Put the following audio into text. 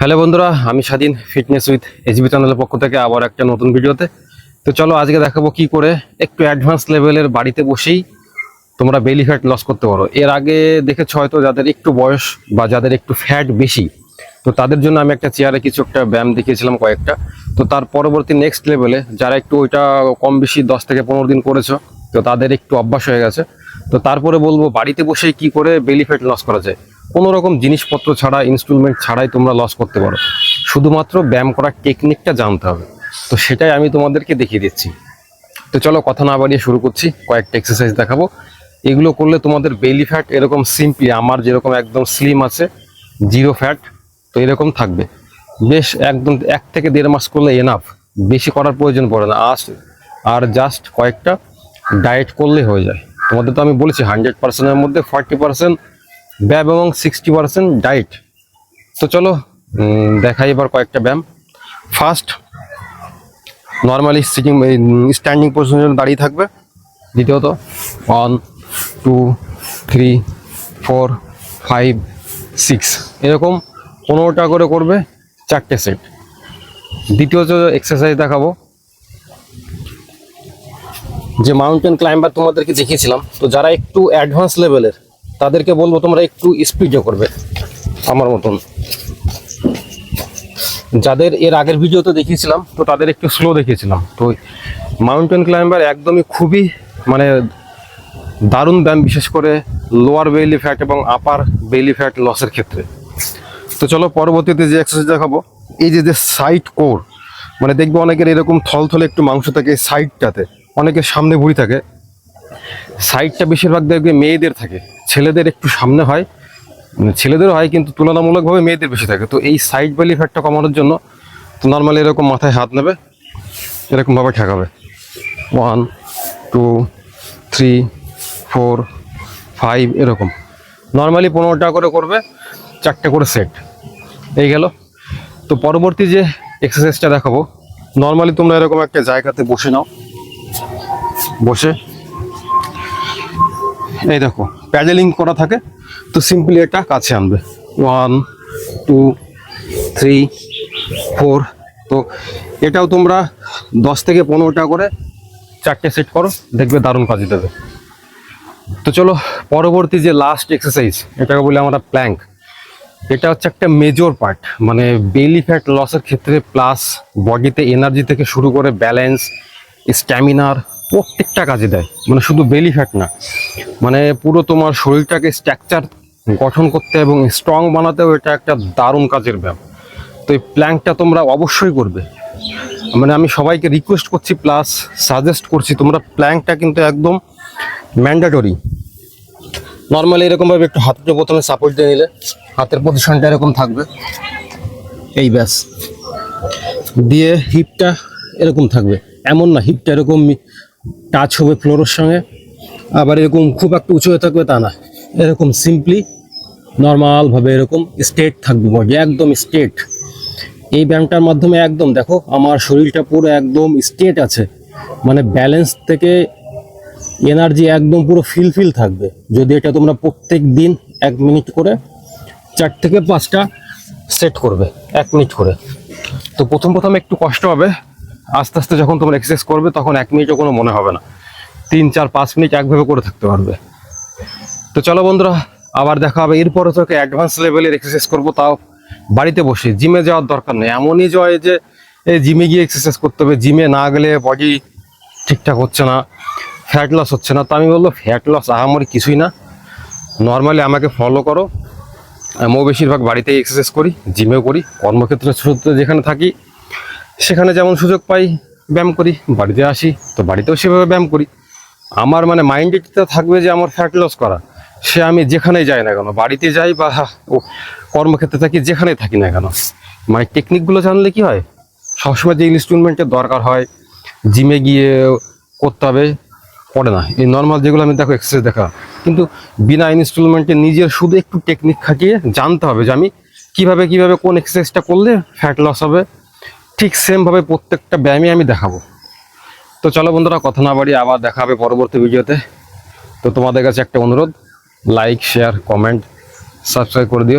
Hello বন্ধুরা, আমি স্বাধীন ফিটনেস উইথ এসবি চ্যানেলের পক্ষ থেকে আবার একটা নতুন ভিডিওতে। তো চলো আজকে দেখাবো কি করে একটু অ্যাডভান্স লেভেলের বাড়িতে বসেই তোমরা বেলি ফ্যাট লস করতে পারো। এর আগে দেখেছ হয়তো যাদের একটু বয়স বা যাদের একটু ফ্যাট বেশি, তো তাদের জন্য আমি একটা চেয়ারে কিছু একটা ব্যায়াম দেখিয়েছিলাম কয়েকটা। তো তার পরবর্তী নেক্সট লেভেলে যারা একটু ওইটা কম বেশি দশ থেকে পনেরো দিন করেছ, তো তাদের একটু অভ্যাস হয়ে গেছে। তো তারপরে বলব বাড়িতে বসেই কি করে বেলি ফ্যাট লস করা যায়? কোনো রকম জিনিসপত্র ছাড়া ইনস্টলমেন্ট ছাড়াই তোমরা লস করতে পারো। শুধুমাত্র ব্যায়াম করার টেকনিকটা জানতে হবে। তো সেটাই আমি তোমাদেরকে দেখিয়ে দিচ্ছি। তো চলো কথা না বাড়িয়ে শুরু করছি, কয়েকটা এক্সারসাইজ দেখাবো। এগুলো করলে তোমাদের বেলি ফ্যাট এরকম সিম্পলি আমার যেরকম একদম স্লিম আছে জিরো ফ্যাট তো এরকম থাকবে। বেশ একদম এক থেকে দেড় মাস করলে এনাফ বেশি করার প্রয়োজন পড়ে না। আস আর জাস্ট কয়েকটা ডায়েট করলে হয়ে যায়। তোমাদের তো আমি বলেছি হান্ড্রেড পার্সেন্টের মধ্যে ফর্টি পার্সেন্ট ব্যায়াম এবং সিক্সটি পার্সেন্ট ডায়েট তো চলো দেখাই এবার কয়েকটা ব্যায়াম। ফার্স্ট নর্মালি সিটিং স্ট্যান্ডিং পজিশনে দাঁড়িয়ে থাকবে। দ্বিতীয়ত one two three four five six এরকম পনেরোটা করে করবে চারটে সেট দ্বিতীয়ত এক্সারসাইজ দেখাবো। যে মাউন্টেন ক্লাইম্বার তোমাদেরকে দেখিয়েছিলাম, তো যারা একটু অ্যাডভান্স লেভেলের তাদেরকে বলব, তোমরা একটু স্পিডে করবে, আমার মতন। যাদের এর আগের ভিডিওতে দেখিয়েছিলাম, তো তাদের একটু স্লো দেখিয়েছিলাম। তো মাউন্টেন ক্লাইম্বার একদমই খুবই মানে দারুণ ব্যায়াম বিশেষ করে লোয়ার বেইলি ফ্যাট এবং আপার বেইলি ফ্যাট লসের ক্ষেত্রে। তো চলো, পরবর্তীতে যে এক্সারসাইজ দেখাবো, এই যে যে সাইড কোর মানে দেখবে অনেকের এরকম থলথলে একটু মাংস থাকে সাইডটাতে অনেকের সামনে ভুঁড়ি থাকে। সাইডটা বেশিরভাগ দেখবে মেয়েদের থাকে। ছেলেদের একটু সামনে হয় মানে ছেলেদেরও হয় কিন্তু তুলনামূলকভাবে মেয়েদের বেশি থাকে। তো এই সাইড বেলি ফ্যাটটা কমানোর জন্য তো নর্মালি এরকম মাথায় হাত নেবে, এরকমভাবে ঠেকাবে। One two three four five এরকম। নর্মালি পনেরোটা করে করবে, চারটে করে সেট এই গেল। তো পরবর্তী যে এক্সারসাইজটা দেখাবো নর্মালি তোমরা এরকম একটা জায়গাতে বসে নাও। বসে। এই দেখো। প্যাডেলিং করা থাকে, তো সিম্পলি এটা কাছে আনবে। ওয়ান, টু, থ্রি, ফোর, তো এটাও তোমরা দশ থেকে পনেরোটা করে চারটে সেট করো, দেখবে দারুণ কাজে দেবে। তো চলো, পরবর্তী যে লাস্ট এক্সারসাইজ এটাকে বলি আমরা প্ল্যাঙ্ক এটা হচ্ছে একটা মেজর পার্ট মানে বেলি ফ্যাট লসের ক্ষেত্রে প্লাস বডিতে এনার্জি থেকে শুরু করে ব্যালেন্স স্ট্যামিনার প্রত্যেকটা কাজে দেয়। মানে শুধু বেলি ফ্যাট না। মানে পুরো তোমার শরীরটাকে স্ট্রাকচার গঠন করতে এবং স্ট্রং বানাতেও এটা একটা দারুণ কাজের ব্যায়াম। তো এই প্ল্যাঙ্কটা তোমরা অবশ্যই করবে। মানে আমি সবাইকে রিকোয়েস্ট করছি প্লাস সাজেস্ট করছি, তোমরা প্ল্যাঙ্কটা কিন্তু একদম ম্যান্ডেটরি নর্মালি এরকমভাবে একটু হাতটা প্রথমে সাপোর্ট দিয়ে নিলে, হাতের পজিশনটা এরকম থাকবে। এই ব্যাস। দিয়ে হিপটা এরকম থাকবে। এমন না হিপটা এরকম টাচ হবে ফ্লোরের সঙ্গে। আবার এরকম খুব একটা উঁচু হয়ে থাকবে তা না। এরকম সিম্পলি নর্মালভাবে এরকম স্ট্রেট থাকবে বডি একদম স্ট্রেট এই ব্যায়ামটার মাধ্যমে একদম দেখো, আমার শরীরটা পুরো একদম স্টেট আছে। মানে ব্যালেন্স থেকে এনার্জি একদম পুরো ফিল ফিল থাকবে। যদি এটা তোমরা প্রত্যেক দিন এক মিনিট করে চার থেকে পাঁচটা সেট করবে, এক মিনিট করে। তো প্রথম প্রথম একটু কষ্ট হবে। আস্তে আস্তে যখন তোমরা এক্সারসাইজ করবে, তখন এক মিনিটও কোনো মনে হবে না। তিন, চার, পাঁচ মিনিট একভাবে করে থাকতে পারবে। তো চলো বন্ধুরা, আবার দেখা হবে। এরপরে তোকে অ্যাডভান্স লেভেলের এক্সারসাইজ করব, তাও বাড়িতে বসে। জিমে যাওয়ার দরকার নেই। এমনই জয় যে, এই জিমে গিয়ে এক্সারসাইজ করতে হবে। জিমে না গেলে বডি ঠিকঠাক হচ্ছে না ফ্যাট লস হচ্ছে না। তো আমি বলল ফ্যাট লস আহামরি কিছুই না। নর্মালি আমাকে ফলো করো। আমিও বেশিরভাগ বাড়িতেই এক্সারসাইজ করি জিমেও করি। কর্মক্ষেত্রে যেখানে থাকি সেখানে যেমন সুযোগ পাই ব্যায়াম করি, বাড়িতে আসি, তো বাড়িতেও সেভাবে ব্যায়াম করি। আমার মানে মাইন্ডে থাকবে যে আমার ফ্যাট লস করা। সে আমি যেখানেই যাই না কেন, বাড়িতে যাই বা কর্মক্ষেত্রে থাকি, যেখানেই থাকি না কেন। মানে টেকনিকগুলো জানলে কি হয়? সবসময় যে ইনস্টলমেন্টের দরকার হয় জিমে গিয়ে করতে হবে পড়ে না। এই নর্মাল যেগুলো আমি দেখো এক্সারসাইজ দেখা। কিন্তু বিনা ইনস্টলমেন্টে নিজের শুধু একটু টেকনিক খাটিয়ে জানতে হবে যে আমি কীভাবে কীভাবে কোন এক্সারসাইজটা করলে ফ্যাট লস হবে। ঠিক সেমভাবে প্রত্যেকটা ব্যায়ামই আমি দেখাবো। তো চলো বন্ধুরা, কথা না বাড়ি আবার দেখা হবে পরবর্তী ভিডিওতে। তো তোমাদের কাছে একটা অনুরোধ লাইক শেয়ার কমেন্ট সাবস্ক্রাইব করে দিও।